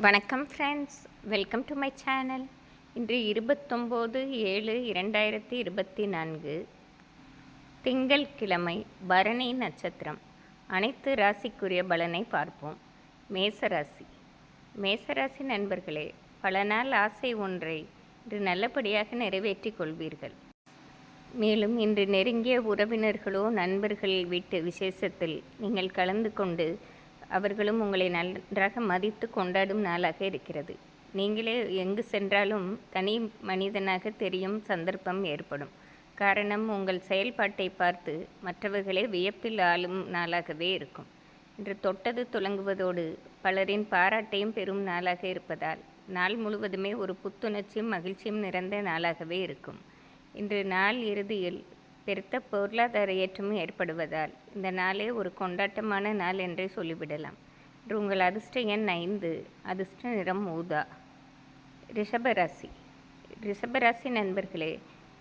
வணக்கம் friends welcome to my channel இன்று இருபத்தொம்போது ஏழு இரண்டாயிரத்தி இருபத்தி நான்கு. திங்கள்கிழமை பரணி நட்சத்திரம். அனைத்து ராசிக்குரிய பலனை பார்ப்போம். மேசராசி. மேசராசி நண்பர்களே பல நாள் ஆசை ஒன்றை இன்று நல்லபடியாக நிறைவேற்றிக் கொள்வீர்கள். மேலும் இன்று நெருங்கிய உறவினர்களோ நண்பர்கள் வீட்டு விசேஷத்தில் நீங்கள் கலந்து கொண்டு அவர்களும் உங்களை நன்றாக மதித்து கொண்டாடும் நாளாக இருக்கிறது. நீங்களே எங்கு சென்றாலும் தனி மனிதனாக தெரியும் சந்தர்ப்பம் ஏற்படும். காரணம் உங்கள் செயல்பாட்டை பார்த்து மற்றவர்களே வியப்பில் ஆளும் நாளாகவே இருக்கும். இன்று தொட்டது துலங்குவதோடு பலரின் பாராட்டையும் பெறும் நாளாக இருப்பதால் நாள் முழுவதுமே ஒரு புத்துணர்ச்சியும் மகிழ்ச்சியும் நிறைந்த நாளாகவே இருக்கும். இன்று நாள் இறுதியில் பெருத்த பொருளாதார ஏற்றமும் ஏற்படுவதால் இந்த நாளே ஒரு கொண்டாட்டமான நாள் என்றே சொல்லிவிடலாம். இன்று உங்கள் அதிர்ஷ்ட எண் ஐந்து அதிர்ஷ்ட நிறம் ஊதா. ரிஷபராசி. ரிஷபராசி நண்பர்களே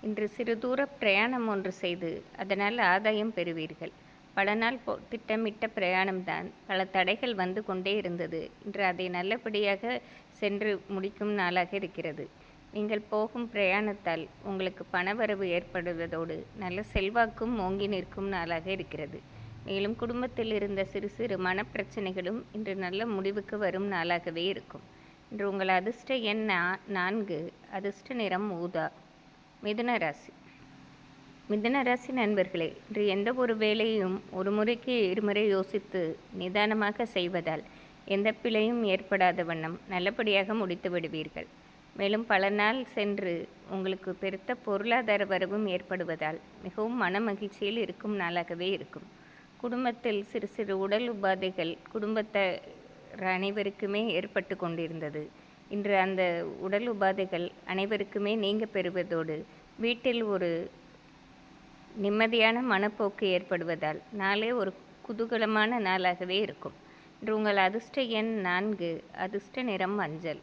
இன்று சிறு தூர பிரயாணம் ஒன்று செய்து அதனால் ஆதாயம் பெறுவீர்கள். பல நாள் போ திட்டமிட்ட பிரயாணம்தான். பல தடைகள் வந்து கொண்டே இருந்தது. இன்று அதை நல்லபடியாக சென்று முடிக்கும் நாளாக இருக்கிறது. நீங்கள் போகும் பிரயாணத்தால் உங்களுக்கு பணவரவு ஏற்படுவதோடு நல்ல செல்வாக்கும் ஓங்கி நிற்கும் நாளாக இருக்கிறது. மேலும் குடும்பத்தில் இருந்த சிறு சிறு மனப்பிரச்சனைகளும் இன்று நல்ல முடிவுக்கு வரும் நாளாகவே இருக்கும். இன்று உங்கள் அதிர்ஷ்ட எண் நான்கு அதிர்ஷ்ட நிறம் ஊதா. மிதுன ராசி. மிதுன ராசி நண்பர்களே இன்று எந்த ஒரு வேலையும் ஒரு முறைக்கு இருமுறை யோசித்து நிதானமாக செய்வதால் எந்த பிழையும் ஏற்படாத வண்ணம் நல்லபடியாக முடித்து விடுவீர்கள். மேலும் பல நாள் சென்று உங்களுக்கு பெருத்த பொருளாதார வரவும் ஏற்படுவதால் மிகவும் மன மகிழ்ச்சியில் இருக்கும் நாளாகவே இருக்கும். குடும்பத்தில் சிறு சிறு உடல் உபாதைகள் குடும்பத்தார் அனைவருக்குமே ஏற்பட்டு கொண்டிருந்தது. இன்று அந்த உடல் உபாதைகள் அனைவருக்குமே நீங்க பெறுவதோடு வீட்டில் ஒரு நிம்மதியான மனப்போக்கு ஏற்படுவதால் நாளே ஒரு குதூகலமான நாளாகவே இருக்கும். இன்று உங்கள் அதிர்ஷ்ட எண் நான்கு அதிர்ஷ்ட நிறம் மஞ்சள்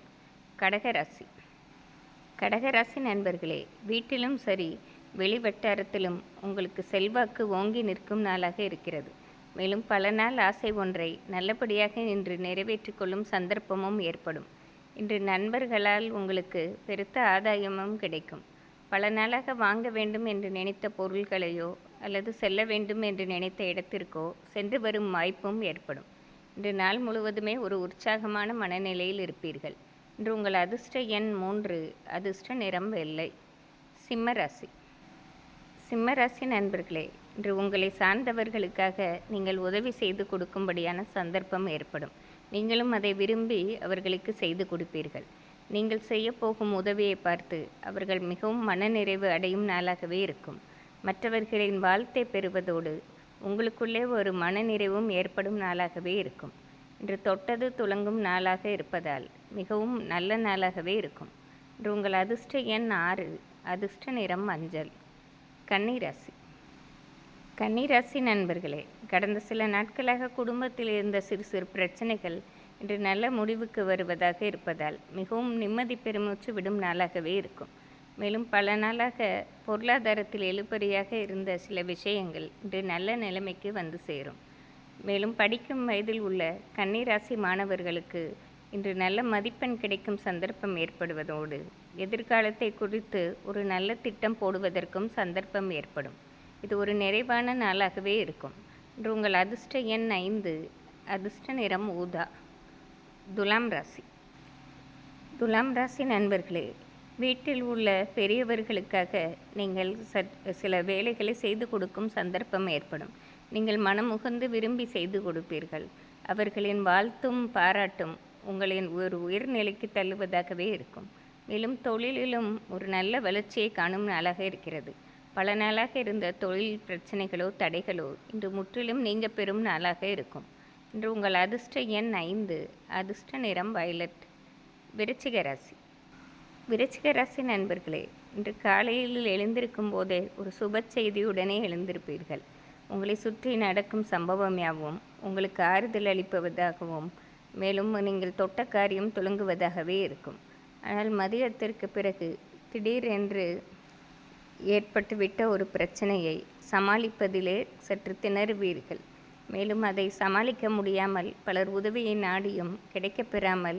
கடகராசி கடகராசி நண்பர்களே வீட்டிலும் சரி வெளி வட்டாரத்திலும் உங்களுக்கு செல்வாக்கு ஓங்கி நிற்கும் நாளாக இருக்கிறது. மேலும் பல நாள் ஆசை ஒன்றை நல்லபடியாக இன்று நிறைவேற்றிக் கொள்ளும் சந்தர்ப்பமும் ஏற்படும். இன்று நண்பர்களால் உங்களுக்கு பெருத்த ஆதாயமும் கிடைக்கும். பல நாளாக வாங்க வேண்டும் என்று நினைத்த பொருள்களையோ அல்லது செல்ல வேண்டும் என்று நினைத்த இடத்திற்கோ சென்று வரும் வாய்ப்பும் ஏற்படும். இன்று நாள் முழுவதுமே ஒரு உற்சாகமான மனநிலையில் இருப்பீர்கள். இன்று உங்கள் அதிர்ஷ்ட எண் மூன்று அதிர்ஷ்ட நிறம் வெள்ளை சிம்மராசி சிம்மராசி நண்பர்களே இன்று உங்களை சார்ந்தவர்களுக்காக நீங்கள் உதவி செய்து கொடுக்கும்படியான சந்தர்ப்பம் ஏற்படும். நீங்களும் அதை விரும்பி அவர்களுக்கு செய்து கொடுப்பீர்கள். நீங்கள் செய்யப்போகும் உதவியை பார்த்து அவர்கள் மிகவும் மனநிறைவு அடையும் நாளாகவே இருக்கும். மற்றவர்களின் வாழ்த்தை பெறுவதோடு உங்களுக்குள்ளே ஒரு மனநிறைவும் ஏற்படும் நாளாகவே இருக்கும். இன்று தொட்டது துலங்கும் நாளாக இருப்பதால் மிகவும் நல்ல நாளாகவே இருக்கும். இன்று உங்கள் அதிர்ஷ்ட எண் ஆறு அதிர்ஷ்ட நிறம் மஞ்சள். கன்னிராசி. கன்னிராசி நண்பர்களே கடந்த சில நாட்களாக குடும்பத்தில் இருந்த சிறு சிறு பிரச்சனைகள் இன்று நல்ல முடிவுக்கு வருவதாக இருப்பதால் மிகவும் நிம்மதி பெருமூச்சு விடும் நாளாகவே இருக்கும். மேலும் பல நாளாக பொருளாதாரத்தில் எழுபறியாக இருந்த சில விஷயங்கள் இன்று நல்ல நிலைமைக்கு வந்து சேரும். மேலும் படிக்கும் வயதில் உள்ள கன்னிராசி மாணவர்களுக்கு இன்று நல்ல மதிப்பெண் கிடைக்கும் சந்தர்ப்பம் ஏற்படுவதோடு எதிர்காலத்தை குறித்து ஒரு நல்ல திட்டம் போடுவதற்கும் சந்தர்ப்பம் ஏற்படும். இது ஒரு நிறைவான நாளாகவே இருக்கும். இன்று உங்கள் அதிர்ஷ்ட எண் ஐந்து அதிர்ஷ்ட நிறம் ஊதா துலாம் ராசி. துலாம் ராசி நண்பர்களே வீட்டில் உள்ள பெரியவர்களுக்காக நீங்கள் சில வேலைகளை செய்து கொடுக்கும் சந்தர்ப்பம் ஏற்படும். நீங்கள் மனமுகந்து விரும்பி செய்து கொடுப்பீர்கள். அவர்களின் வாழ்த்தும் பாராட்டும் உங்களின் ஒரு உயர்நிலைக்கு தள்ளுவதாகவே இருக்கும். மேலும் தொழிலிலும் ஒரு நல்ல வளர்ச்சியை காணும் நாளாக இருக்கிறது. பல நாளாக இருந்த தொழில் பிரச்சனைகளோ தடைகளோ இன்று முற்றிலும் நீங்க பெறும் நாளாக இருக்கும். இன்று உங்கள் அதிர்ஷ்ட எண் ஐந்து அதிர்ஷ்ட நிறம் வயலட். விருச்சிக ராசி. விருச்சிக ராசி நண்பர்களே இன்று காலையில் எழுந்திருக்கும் போதே ஒரு சுப செய்தியுடனே எழுந்திருப்பீர்கள். உங்களை சுற்றி நடக்கும் சம்பவம் யாவும் உங்களுக்கு ஆறுதல் அளிப்பதாகவும் மேலும் நீங்கள் தொட்ட காரியம் துலங்குவதாகவே இருக்கும். ஆனால் மதியத்திற்கு பிறகு திடீரென்று ஏற்பட்டுவிட்ட ஒரு பிரச்சனையை சமாளிப்பதிலே சற்று திணறுவீர்கள். மேலும் அதை சமாளிக்க முடியாமல் பலர் உதவியை நாடியும் கிடைக்கப்பெறாமல்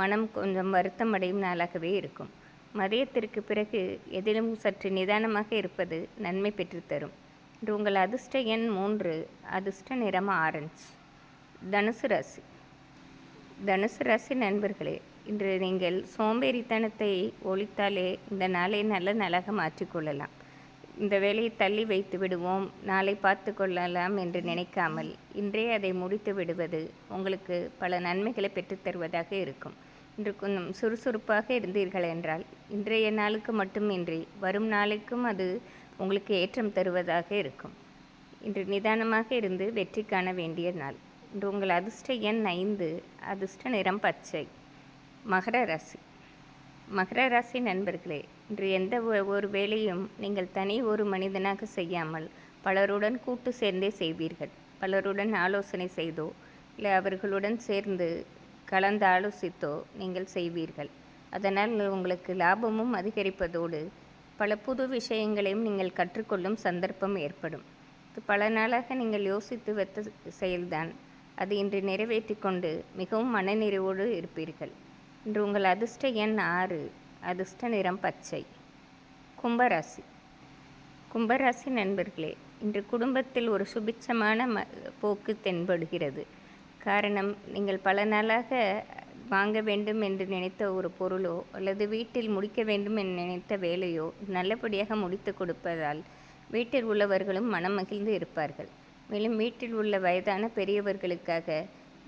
மனம் கொஞ்சம் வருத்தம் அடையும் நாளாகவே இருக்கும். மதியத்திற்கு பிறகு எதிலும் சற்று நிதானமாக இருப்பது நன்மை பெற்றுத்தரும் இன்று உங்கள் அதிர்ஷ்ட எண் மூன்று அதிர்ஷ்ட நிறம் ஆரஞ்சு. தனுசு ராசி. தனுசு ராசி நண்பர்களே இன்று நீங்கள் சோம்பேறித்தனத்தை ஒழித்தாலே இந்த நாளை நல்ல நாளாக மாற்றிக்கொள்ளலாம் இந்த வேலையை தள்ளி வைத்து விடுவோம் நாளை பார்த்து கொள்ளலாம் என்று நினைக்காமல் இன்றே அதை முடித்து விடுவது உங்களுக்கு பல நன்மைகளை பெற்றுத்தருவதாக இருக்கும். இன்று கொஞ்சம் சுறுசுறுப்பாக இருந்தீர்கள் என்றால் இன்றைய நாளுக்கு மட்டுமின்றி வரும் நாளைக்கும் அது உங்களுக்கு ஏற்றம் தருவதாக இருக்கும். இன்று நிதானமாக இருந்து வெற்றி காண வேண்டிய நாள். இன்று உங்கள் அதிர்ஷ்ட எண் ஐந்து அதிர்ஷ்ட நிறம் பச்சை. மகர ராசி. மகர ராசி நண்பர்களே இன்று எந்த ஒரு வேலையும் நீங்கள் தனி ஒரு மனிதனாக செய்யாமல் பலருடன் கூட்டு சேர்ந்தே செய்வீர்கள். பலருடன் ஆலோசனை செய்தோ இல்லை அவர்களுடன் சேர்ந்து கலந்து ஆலோசித்தோ நீங்கள் செய்வீர்கள். அதனால் உங்களுக்கு லாபமும் அதிகரிப்பதோடு பல புது விஷயங்களையும் நீங்கள் கற்றுக்கொள்ளும் சந்தர்ப்பம் ஏற்படும். இது பல நாளாக நீங்கள் யோசித்து வைத்த செயல்தான். அது இன்று நிறைவேற்றி கொண்டு மிகவும் மனநிறைவோடு இருப்பீர்கள். இன்று உங்கள் அதிர்ஷ்ட எண் ஆறு அதிர்ஷ்ட நிறம் பச்சை. கும்பராசி. கும்பராசி நண்பர்களே இன்று குடும்பத்தில் ஒரு சுபிட்சமான ம போக்கு தென்படுகிறது. காரணம் நீங்கள் பல நாளாக வாங்க வேண்டும் என்று நினைத்த ஒரு பொருளோ அல்லது வீட்டில் முடிக்க வேண்டும் என்று நினைத்த வேலையோ நல்லபடியாக முடித்து கொடுப்பதால் வீட்டில் உள்ளவர்களும் மனம் மகிழ்ந்து இருப்பார்கள். மேலும் வீட்டில் உள்ள வயதான பெரியவர்களுக்காக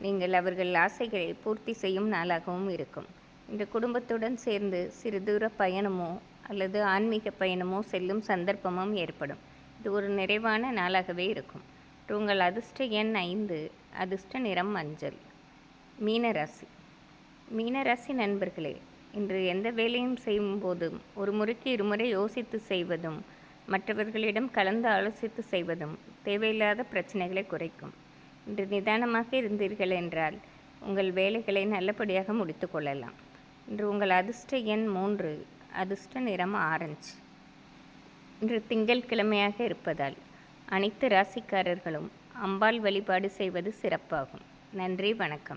நீங்கள் அவர்கள் ஆசைகளை பூர்த்தி செய்யும் நாளாகவும் இருக்கும். இந்த குடும்பத்துடன் சேர்ந்து சிறு தூர பயணமோ அல்லது ஆன்மீக பயணமோ செல்லும் சந்தர்ப்பமும் ஏற்படும். இது ஒரு நிறைவான நாளாகவே இருக்கும். உங்கள் அதிர்ஷ்ட எண் ஐந்து அதிர்ஷ்ட நிறம் மஞ்சள். மீனராசி. மீனராசி நண்பர்களே இன்று எந்த வேலையும் செய்யும் போதும் ஒரு முறைக்கு இருமுறை யோசித்து செய்வதும் மற்றவர்களிடம் கலந்து ஆலோசித்து செய்வதும் தேவையில்லாத பிரச்சனைகளை குறைக்கும். இன்று நிதானமாக இருந்தீர்கள் என்றால் உங்கள் வேலைகளை நல்லபடியாக முடித்து கொள்ளலாம். இன்று உங்கள் அதிர்ஷ்ட எண் மூன்று அதிர்ஷ்ட நிறம் ஆரஞ்சு. இன்று திங்கள் கிழமையாக இருப்பதால் அனைத்து ராசிக்காரர்களும் அம்பாள் வழிபாடு செய்வது சிறப்பாகும். நன்றி வணக்கம்.